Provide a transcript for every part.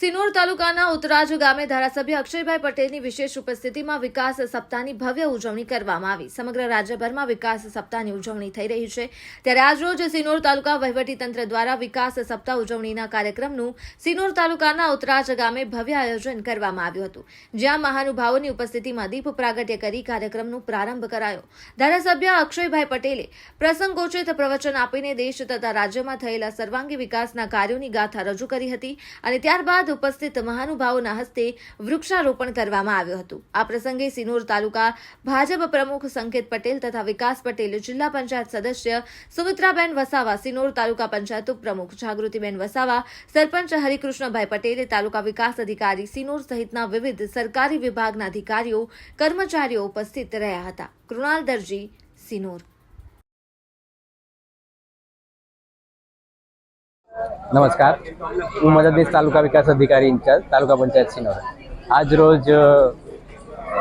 સિનોર તાલુકાના ઉતરાજ ગામે ધારાસભ્ય અક્ષયભાઈ પટેલની વિશેષ ઉપસ્થિતિમાં વિકાસ સપ્તાહની ભવ્ય ઉજવણી કરવામાં આવી. સમગ્ર રાજ્યભરમાં વિકાસ સપ્તાહની ઉજવણી થઈ રહી છે. ત્યારે આજરોજ સિનોર તાલુકા વહીવટીતંત્ર દ્વારા વિકાસ સપ્તાહ ઉજવણીના કાર્યક્રમનું સિનોર તાલુકાના ઉતરાજ ગામે ભવ્ય આયોજન કરવામાં આવ્યું હતું. જ્યાં મહાનુભાવોની ઉપસ્થિતિમાં દીપ પ્રાગટ્ય કરી કાર્યક્રમનો પ્રારંભ કરાયો. ધારાસભ્ય અક્ષયભાઈ પટેલે પ્રસંગોચિત પ્રવચન આપીને દેશ તથા રાજ્યમાં થયેલા સર્વાંગી વિકાસના કાર્યોની ગાથા રજૂ કરી હતી અને ત્યારબાદ ઉપસ્થિત મહાનુભાવોના હસ્તે વૃક્ષારોપણ કરવામાં આવ્યું હતું. આ પ્રસંગે સિનોર તાલુકા ભાજપ પ્રમુખ સંકેત પટેલ તથા વિકાસ પટેલ, જિલ્લા પંચાયત સદસ્ય સુમિત્રાબેન વસાવા, સિનોર તાલુકા પંચાયત ઉપપ્રમુખ જાગૃતિબેન વસાવા, સરપંચ હરિકૃષ્ણભાઈ પટેલે, તાલુકા વિકાસ અધિકારી સિનોર સહિતના વિવિધ સરકારી વિભાગના અધિકારીઓ, કર્મચારીઓ ઉપસ્થિત રહ્યા હતા. કૃણાલ દરજી, સિનોર. નમસ્કાર. હું મદદનીશ તાલુકા વિકાસ અધિકારી ઇન્ચાર્જ, તાલુકા પંચાયત સિનોર. આજ રોજ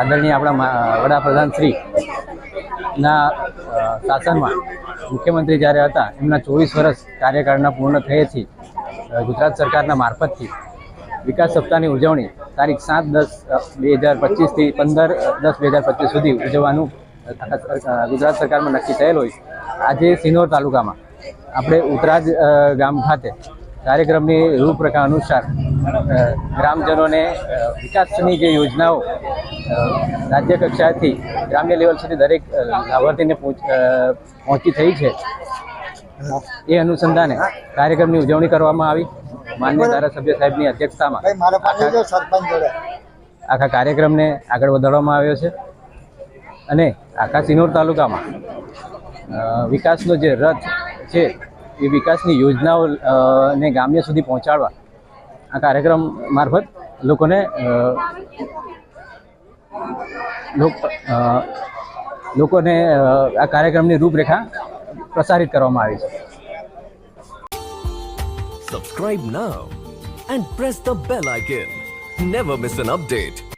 આદરણીય આપણા વડાપ્રધાન શ્રી ના શાસનમાં મુખ્યમંત્રી જ્યારે હતા, એમના ચોવીસ વર્ષ કાર્યકાળના પૂર્ણ થયેથી ગુજરાત સરકારના મારફતથી વિકાસ સપ્તાહની ઉજવણી તારીખ સાત દસ બે હજાર પચીસથી પંદર દસ બે હજાર પચીસ સુધી ઉજવવાનું ગુજરાત સરકારમાં નક્કી થયેલ હોય. આજે સિનોર તાલુકામાં આપણે ઉતરાજ ગામ ખાતે કાર્યક્રમની રૂપરેખા અનુસાર ગ્રામજનોને વિકાસની જે યોજનાઓ રાજ્ય કક્ષાએથી ગ્રામ્ય લેવલ સુધી દરેક લાભાર્થીને પહોંચ થઈ છે. એ અનુસંધાને કાર્યક્રમની ઉજવણી કરવામાં આવી. માન્ય ધારાસભ્ય સાહેબની અધ્યક્ષતામાં આખા કાર્યક્રમને આગળ વધારવામાં આવ્યો છે. અને આખા સિનોર તાલુકામાં વિકાસનો જે રથ છે એ વિકાસની યોજનાઓ ને ગામ્ય સુધી પહોંચાડવા આ કાર્યક્રમ મારફત લોકોને લોકોને આ કાર્યક્રમની રૂપરેખા પ્રસારિત કરવામાં આવી છે subscribe now and press the bell icon never miss an update.